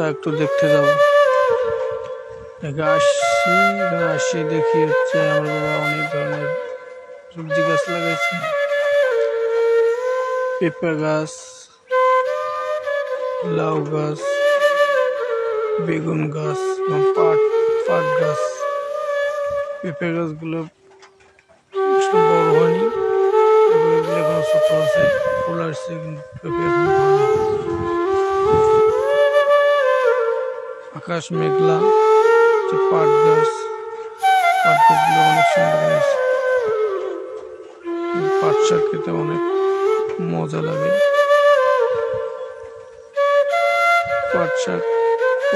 তা একটু দেখতে যাব। এখানে আসছি এখানে আসছি দেখি হচ্ছে আমার বাবা অনেক ধরনের সবজি গাছ লাগাইছে। পেঁপে গাছ, লাউ গাছ, বেগুন গাছ পাট পাট গাছ। পেঁপে গাছগুলো বড় হয়নি, এগুলো ছোট আছে, ফুল আসছে, কিন্তু পেঁপে আকাশ মেঘলা, যে পাট গাছ পাট গাছগুলো অনেক সুন্দর হয়েছে। পাট শাক খেতে অনেক মজা লাগে। পাট শাক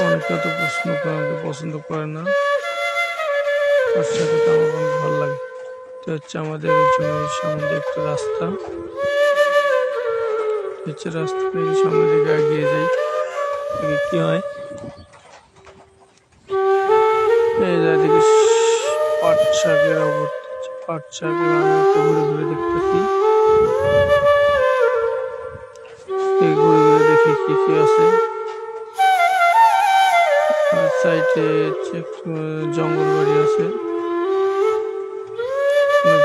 অনেকে পছন্দ করে পছন্দ করে না। পাট শাক খেতে আমার অনেক ভালো লাগে। এটা হচ্ছে আমাদের জমির সামনে একটা রাস্তা। হচ্ছে রাস্তা থেকে সামনের দিকে এগিয়ে যাই কি হয়। এই যে এদিকে পাট শাকের অবস্থা পাট শাক এবং একটু ঘুরে ঘুরে দেখতেছি। কি কি আছে। সাইডে জঙ্গল বাড়ি আছে।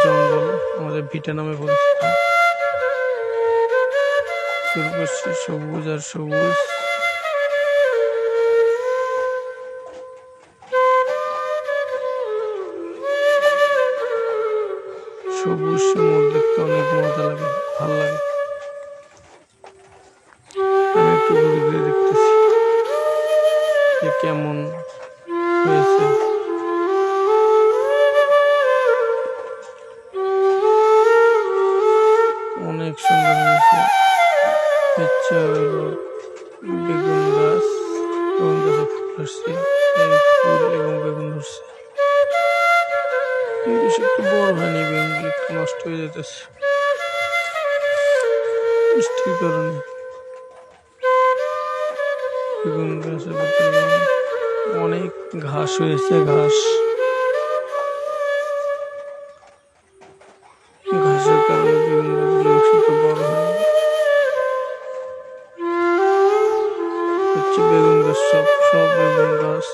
জঙ্গল, আমাদের ভিটা নামে পরিচিত। সবুজ আর সবুজ। সবুজ শ্যামল দেখতে অনেক মজা লাগে, ভালো লাগে। আমি একটু ঘুরে ঘুরে দেখতেছি যে কেমন হয়েছে। অনেক সুন্দর হয়েছে। হলো বেগুন গাছ, বেগুন গাছে ফুল আসছে। গাছের অনেক ঘাস হয়েছে, ঘাস। ঘাসের কারণে বেগুন গাছগুলো বেশি বড় হয়নি হচ্ছে বেগুন গাছ, সব সব বেগুন গাছ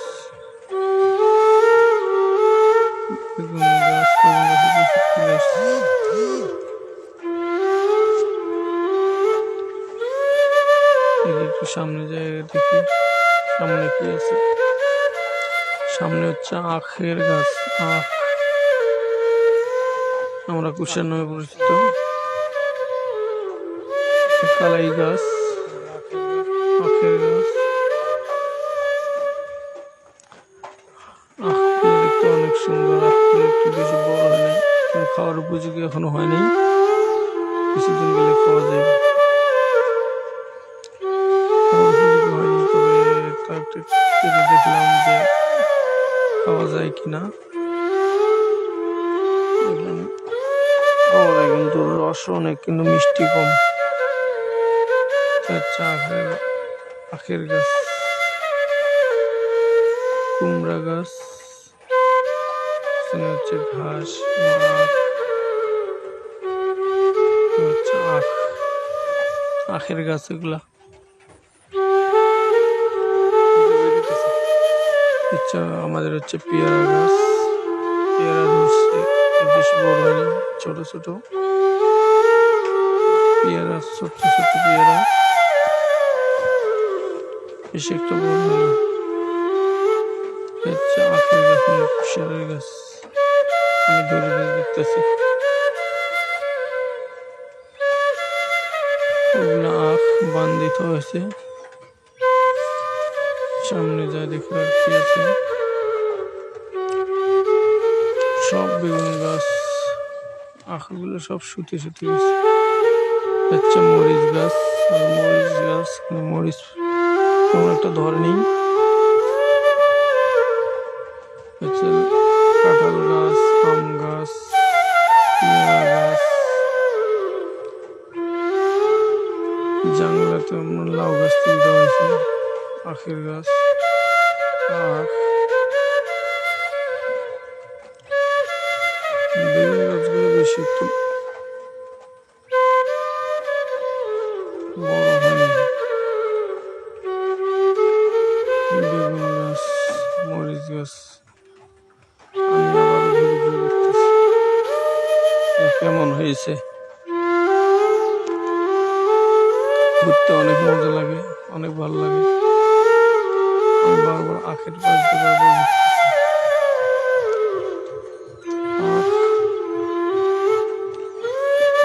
বেগুন গাছ। একটু সামনে যাই দেখি। সামনে কি আছে? সামনে হচ্ছে আখের গাছ। আখ। আমরা কুশার নামে পরিচিত। কালাই গাছ। আখের গাছ। দেখতে অনেক সুন্দর। আখগুলো একটু বেশি খাওয়ার উপযোগী এখনও হয়নি। কিছুদিন গেলে খাওয়া যায় কিনা। কিন্তু রস অনেক, কিন্তু মিষ্টি কম। আখের গাছ কুমড়া গাছ হচ্ছে ঘাস আখ আখ। আখের গাছ এগুলা আমাদের হচ্ছে পেয়ারা গাছ। পেয়ারা ধরছে বেশি বড় হয়নি ছোট ছোট। পেয়ারা, ছোট্ট ছোট্ট পেয়ারা। বেশি একটা বড় হয়নি আখের গাছ মানে গাছ। আমি ধরে দেখতেছি। ওগুলো আখ বান্ধিত হয়েছে। সামনে যা দেখি আর আছে? সব বেগুন গাছ, আখগুলো সব সুতি সুতি গেছে। হচ্ছে মরিচ গাছ মরিচ গাছ, মরিচ তেমন একটা ধর নেই। হচ্ছে কাঁঠাল গাছ, আম গাছ, পেয়ারা গাছ জাংলাতে লাউ গাছ তুলতে হয়েছে আখের গাছ আখ। বেগুন গাছ মরিচ গাছ কেমন হয়েছে? ঘুরতে অনেক মজা লাগে অনেক ভালো লাগে। আমি বারবার আখের পাশ দিয়ে বারবার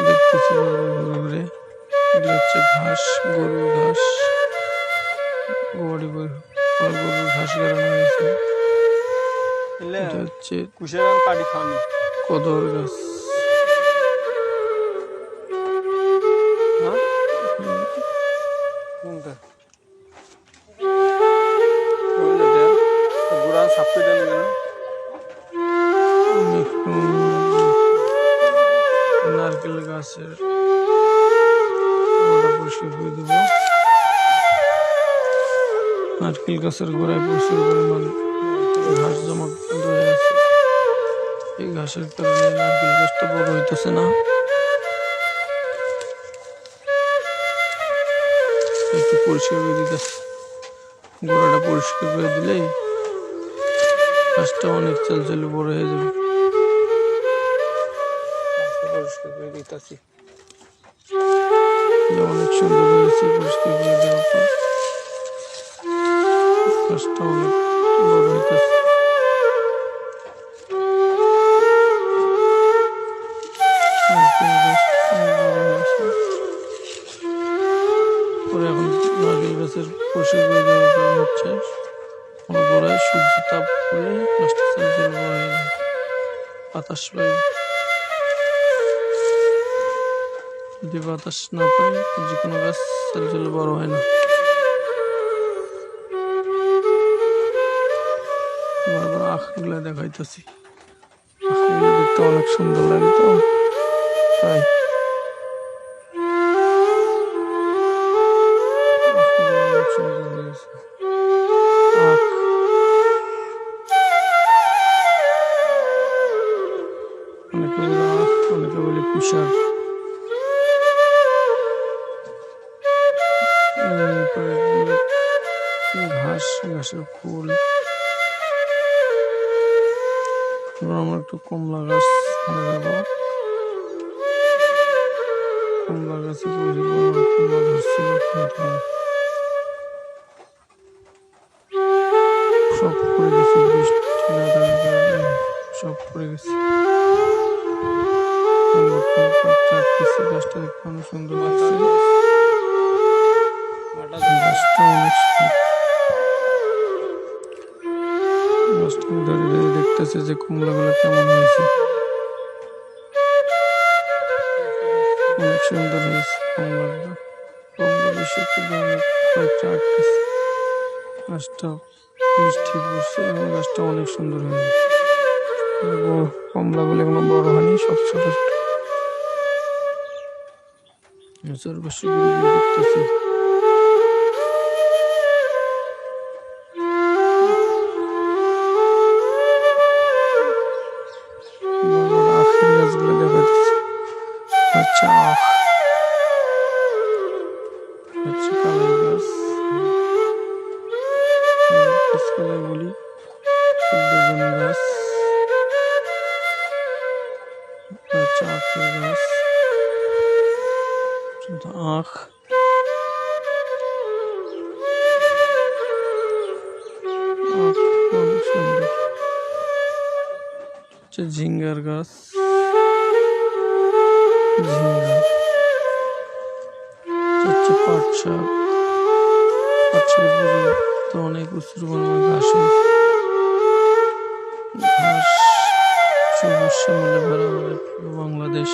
দেখতেছি বারবার ঘুরে ঘুরে। এগুলো হচ্ছে ঘাস গরুর ঘাস। গরু গরুর ঘাস গাড়ানো হয়েছে। এটা হচ্ছে কদর গাছ। নারকেল গাছের গোড়ায় প্রচুর পরিমাণ ঘাস জমা এই ঘাসের কারণে নারকেল গাছটা বড় হইতেছে না। একটু পরিষ্কার করে দিতেছে গোড়াটা পরিষ্কার করে দিলেই গাছটা অনেক চাল চালে বড় হয়ে যাবে। পরিষ্কার করে দিতেছি। অনেক সুন্দর হয়েছে পরিষ্কার করে দেওয়ার পর। হয়েছে পরে এখন নারকেল গাছের করে হচ্ছে। গোড়ায় সূর্য তাপ হয়ে। বাতাস বাতাস না যে কোনো গাছ চাল বড় হয় না। আখগুলো দেখাইতেছি। আখগুলো দেখতে অনেক সুন্দর লাগে তো। তাই। অনেক বলে অনেকে বলে ঘাস, ঘাসের ফুল। এবার আমরা একটু কমলা গাছ লাগাবো কমলা গাছে কমলা কিন্তু সব পড়ে গেছে বৃষ্টি কারণে সব পড়ে গেছে গাছটা দেখতে অনেক সুন্দর লাগছে গাছটা অনেক সুন্দর। দেখতেছে যে কমলাগুলো কেমন হয়েছে। অনেক সুন্দর হয়েছে কমলাগুলো কমলা বেশি একটু কয়েকটা আটকেছে। গাছটা মিষ্টি পড়ছে এবং গাছটা অনেক সুন্দর হয়েছে। এবং কমলাগুলো এখনও বড় হয়নি, সব ছোট ছোট। চারপাশে দেখতেছি। বলি বেগুন গাছ হচ্ছে আখের আখ হচ্ছে ঝিঙ্গার গাছ ঝিঙ্গা হচ্ছে পাট শাক পাট তো অনেক প্রচুর পরিমাণে ঘাস বাংলাদেশ।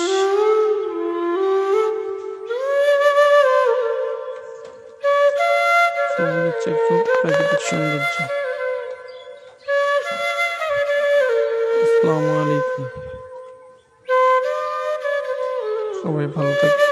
হচ্ছে প্রাকৃতিক সৌন্দর্য। সবাই ভালো থাকবে